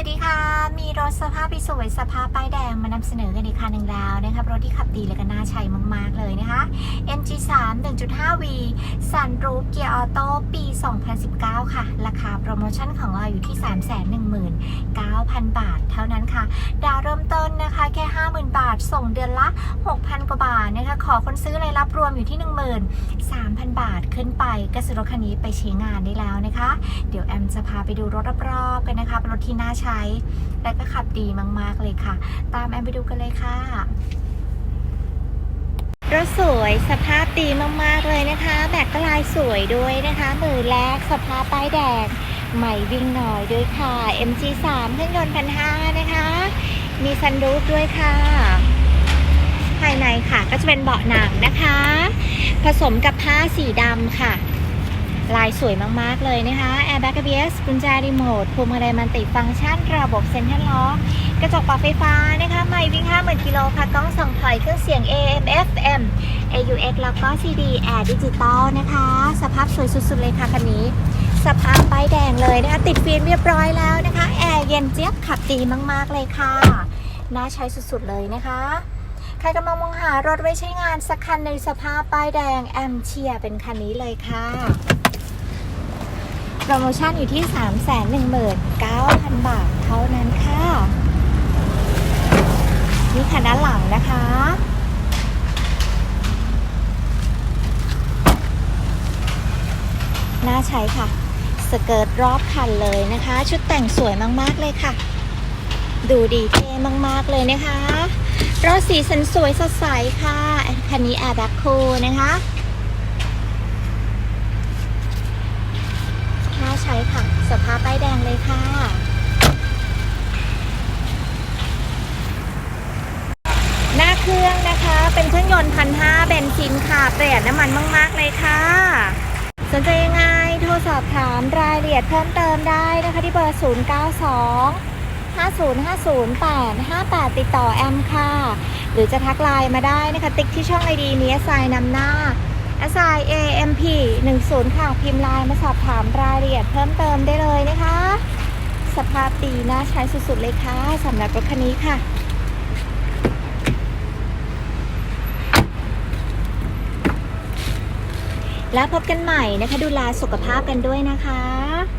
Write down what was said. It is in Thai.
วัสดีค่ะ มีรถสภาพสวยสภาพป้ายแดงมานำเสนอกันอีกคันหนึ่งแล้วนะครับรถที่ขับดีและก็น่าใช้มาก ๆ เลยนะคะ MG3 1.5V Sunroof Gear Auto ปี 2019 ค่ะ ราคาโปรโมชั่นของเราอยู่ที่ 319,000 บาท เท่านั้นค่ะ ดาวเริ่มต้นนะคะ แค่ 50,000 บาท ส่งเดือนละ 6,000 กว่าบาทนะคะ ขอคนซื้อรายรับรวมอยู่ที่ 13,000 บาทขึ้นไปก็ซื้อรถคันนี้ไปใช้งานได้แล้วนะคะ เดี๋ยวแอมจะพาไปดูรถรอบๆกันนะคะเป็นรถที่น่าใช้และก็ขับดีมาก ๆ เลยค่ะ ตามแอมไปดูกันเลยค่ะรถสวยสภาพดีมาก ๆ เลยนะคะ แบกก็ลายสวยด้วยนะคะ มือแรกสภาพป้ายแดง ใหม่วิ่งหน่อยด้วยค่ะ MG3 เครื่องยนต์พันห้านะคะ มีซันรูฟด้วยค่ะ ภายในค่ะก็จะเป็นเบาะหนังนะคะ ผสมกับผ้าสีดำค่ะ ลายสวยมาก ๆ เลยนะคะ Airbag ABS กุญแจรีโมทพวงมาลัยมันติฟังก์ชัน ระบบเซ็นทรัลล็อกกระจกปรับไฟฟ้านะคะไม่วิ่ง 50,000กิโลค่ะกล้องส่องถอยเครื่องเสียง AM FM AUX แล้วก็ CD Air Digital นะคะ สภาพสวยสุด ๆ เลยค่ะคันนี้ สภาพป้ายแดงเลยนะคะ ติดฟิล์มเรียบร้อยแล้วนะคะ แอร์เย็นเจี๊ยบขับดีมาก ๆ เลยค่ะ น่าใช้สุด ๆ เลยนะคะใครกำลังมองหารถไว้ใช้งานสักคันในสภาพป้ายแดงแอมเชียเป็นคันนี้เลยค่ะ โปรโมชั่นอยู่ที่ 319,000 บาทเท่านั้นค่ะ นี่คันด้านหลังนะคะ น่าใช้ค่ะ สเกิร์ตรอบคันเลยนะคะ ชุดแต่งสวยมากๆเลยค่ะ ดูดีเท่มากๆเลยนะคะรถสีสันสวยสดใสค่ะ คันนี้แอร์แบ็คคูนะคะ น่า ใช้ค่ะ สภาพป้ายแดงเลยค่ะหน้าเครื่องนะคะ เป็นเครื่องยนต์พันห้าเบนซินค่ะประหยัดน้ำมันมาก ๆ เลยค่ะ สนใจยังไงโทรสอบถามรายละเอียดเพิ่มเติมได้นะคะที่เบอร์ 092 5050858 ติดต่อแอมค่ะ หรือจะทักไลน์มาได้นะคะ ติ๊กที่ช่องไอดีมี s อนำหน้า s i AMP 10ค่ะ พิมพ์ไลน์มาสอบถามรายละเอียดเพิ่มเติมได้เลยนะคะ สภาพดีน่าใช้สุดๆเลยค่ะสำหรับรถคันนี้ค่ะแล้วพบกันใหม่นะคะ ดูแลสุขภาพกันด้วยนะคะ